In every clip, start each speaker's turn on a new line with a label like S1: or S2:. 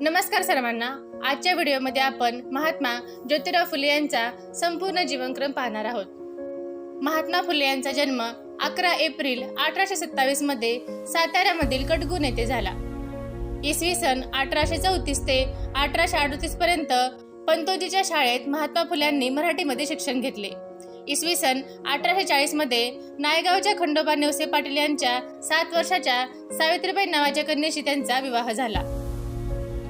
S1: नमस्कार सर्वांना. आजच्या व्हिडिओमध्ये आपण महात्मा ज्योतिराव फुले यांचा संपूर्ण जीवनक्रम पाहणार आहोत. महात्मा फुले यांचा जन्म अकरा एप्रिल अठराशे सत्तावीसमध्ये साताऱ्यामधील कटगुण येथे झाला. इसवी सन अठराशे चौतीस ते अठराशे अडतीस पर्यंत पंतोजीच्या शाळेत महात्मा फुल्यांनी मराठीमध्ये शिक्षण घेतले. इसवी सन अठराशे चाळीसमध्ये नायगावच्या खंडोबा नेवसे पाटील यांच्या सात वर्षाच्या सावित्रीबाई नावाच्या कन्येशी त्यांचा विवाह झाला.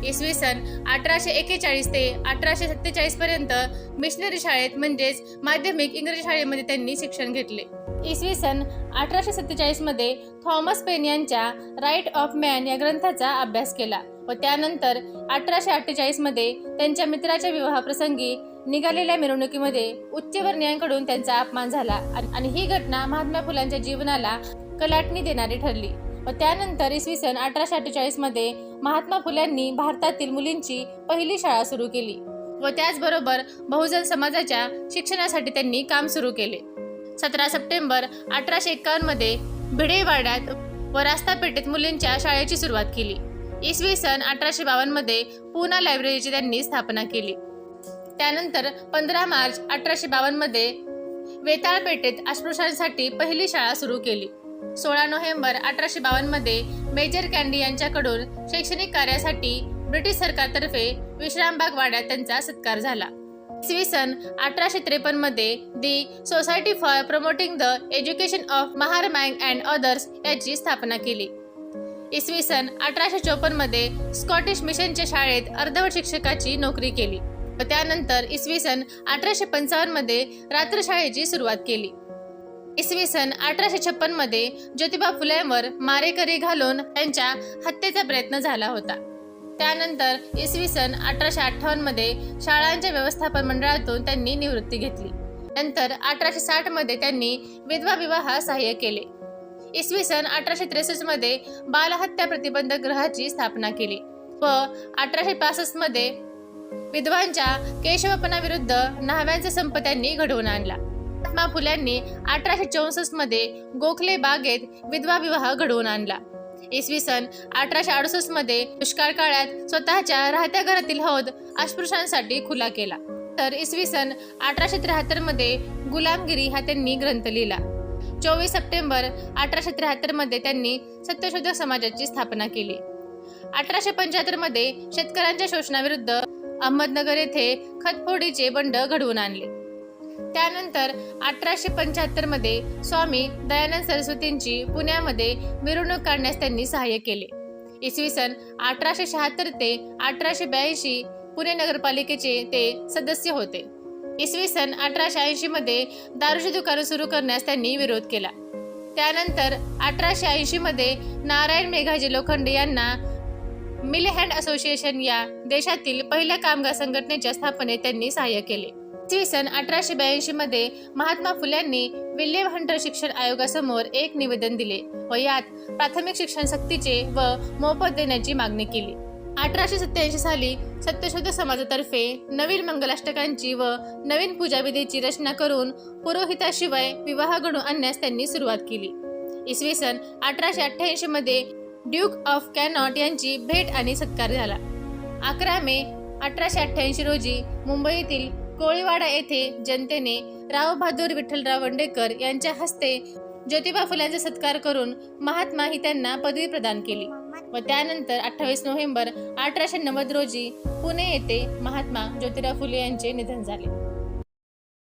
S1: इसवी सन अठराशे एक्केचाळीस ते अठराशे सत्तेचाळीस पर्यंत मिशनरी शाळेत म्हणजेच माध्यमिक इंग्रजी शाळेमध्ये त्यांनी शिक्षण घेतले. इसवी सन अठराशे सत्तेचाळीसमध्ये थॉमस पेन यांच्या राईट ऑफ मॅन या ग्रंथाचा अभ्यास केला व त्यानंतर अठराशे अठ्ठेचाळीसमध्ये त्यांच्या मित्राच्या विवाहाप्रसंगी निघालेल्या मिरवणुकीमध्ये उच्चवर्णीयांकडून त्यांचा अपमान झाला आणि ही घटना महात्मा फुलांच्या जीवनाला कलाटणी देणारी ठरली. व त्यानंतर इसवी सन अठराशे अठ्ठेचाळीसमध्ये महात्मा फुल्यांनी भारतातील मुलींची पहिली शाळा सुरू केली व त्याचबरोबर बहुजन समाजाच्या शिक्षणासाठी त्यांनी काम सुरू केले. सतरा सप्टेंबर अठराशे एक्कावन्नमध्ये भिडेवाड्यात व रास्तापेठेत मुलींच्या शाळेची सुरुवात केली. इसवी सन अठराशे बावन्नमध्ये पूना पुना लायब्ररीची त्यांनी स्थापना केली. त्यानंतर पंधरा मार्च अठराशे बावन्नमध्ये वेताळ वेताळपेठेत अस्पृश्यांसाठी पहिली शाळा सुरू केली. सोळा नोव्हेंबर अठराशे बावन्नमध्ये मेजर कॅन्डी यांच्याकडून शैक्षणिक कार्यासाठी ब्रिटिश सरकारतर्फे विश्रामबाग वाड्यात त्यांचा सत्कार झाला. इसवी सन अठराशे त्रेपन्नमध्ये दी society for promoting the education of महारमँग and others याची स्थापना केली. इसवी सन अठराशे चोपन्नमध्ये स्कॉटिश मिशनच्या शाळेत अर्धवट शिक्षकाची नोकरी केली व त्यानंतर इसवी सन अठराशे पंचावन्नमध्ये रात्रशाळेची सुरुवात केली. इसवी सन अठराशे छप्पनमध्ये ज्योतिबा फुलेवर मारेकरी घालून त्यांच्या हत्येचा प्रयत्न झाला होता. त्यानंतर इसवी सन अठराशे अठ्ठावन्नमध्ये शाळांच्या व्यवस्थापन मंडळातून त्यांनी निवृत्ती घेतली. नंतर अठराशे साठमध्ये त्यांनी विधवा विवाह सहाय्य केले. इसवी सन अठराशे त्रेसष्टमध्ये बालहत्या प्रतिबंधक ग्रहाची स्थापना केली व अठराशे पासष्टमध्ये विधवांच्या केशवपणाविरुद्ध न्हाव्यांचा संप त्यांनी घडवून आणला. महात्मा फुल्यांनी अठराशे चौसष्टमध्ये गोखले बागेत विधवा विवाह घडवून आणला. इसवी सन अठराशे अडुसष्टमध्ये दुष्काळ काळात स्वतःच्या राहत्या घरातील हौद अस्पृश्यांसाठी खुला केला. तर इसवी सन अठराशे त्र्याहत्तरमध्ये गुलामगिरी हा त्यांनी ग्रंथ लिहिला. चोवीस सप्टेंबर अठराशे त्र्याहत्तरमध्ये त्यांनी सत्यशोधक समाजाची स्थापना केली. अठराशे पंच्याहत्तरमध्ये शेतकऱ्यांच्या शोषणाविरुद्ध अहमदनगर येथे खतफोडीचे बंड घडवून आणले. त्यानंतर अठराशे पंच्याहत्तरमध्ये स्वामी दयानंद सरस्वतींची पुण्यामध्ये मिरवणूक काढण्यास त्यांनी सहाय्य केले. इसवी सन अठराशे शहात्तर ते अठराशे ब्याऐंशी पुणे नगरपालिकेचे ते सदस्य होते. इसवी सन अठराशे ऐंशी मध्ये दारूची दुकानं सुरू करण्यास त्यांनी विरोध केला. त्यानंतर अठराशे ऐंशी मध्ये नारायण मेघाजी लोखंडे यांना मिल हँड असोसिएशन या देशातील पहिल्या कामगार संघटनेच्या स्थापनेत त्यांनी सहाय्य केले. ती सन अठराशे ब्याऐंशी मध्ये महात्मा फुल्यांनी विल्यम हंटर शिक्षण आयोगासमोर एक निवेदन दिले व यात प्राथमिक शिक्षण सक्तीचे व मोफत देण्याची मागणी केली. अठराशे सत्याऐंशी साली सत्यशोध समाजातर्फे नवीन मंगलाष्टकांची व नवीन पूजाविधीची रचना करून पुरोहिताशिवाय विवाह घडून आणण्यास त्यांनी सुरुवात केली. इसवी सन अठराशे अठ्ठ्याऐंशी मध्ये ड्यूक ऑफ कॅनॉट यांची भेट आणि सत्कार झाला. अकरा मे अठराशे अठ्ठ्याऐंशी रोजी मुंबईतील कोळीवाडा येथे जनतेने राव बहादूर विठ्ठलराव वंडेकर यांच्या हस्ते ज्योतिबा फुल्यांचा सत्कार करून महात्मा ही त्यांना पदवी प्रदान केली. व त्यानंतर अठ्ठावीस नोव्हेंबर अठराशे नव्वद रोजी पुणे येथे महात्मा ज्योतिराव फुले यांचे निधन झाले.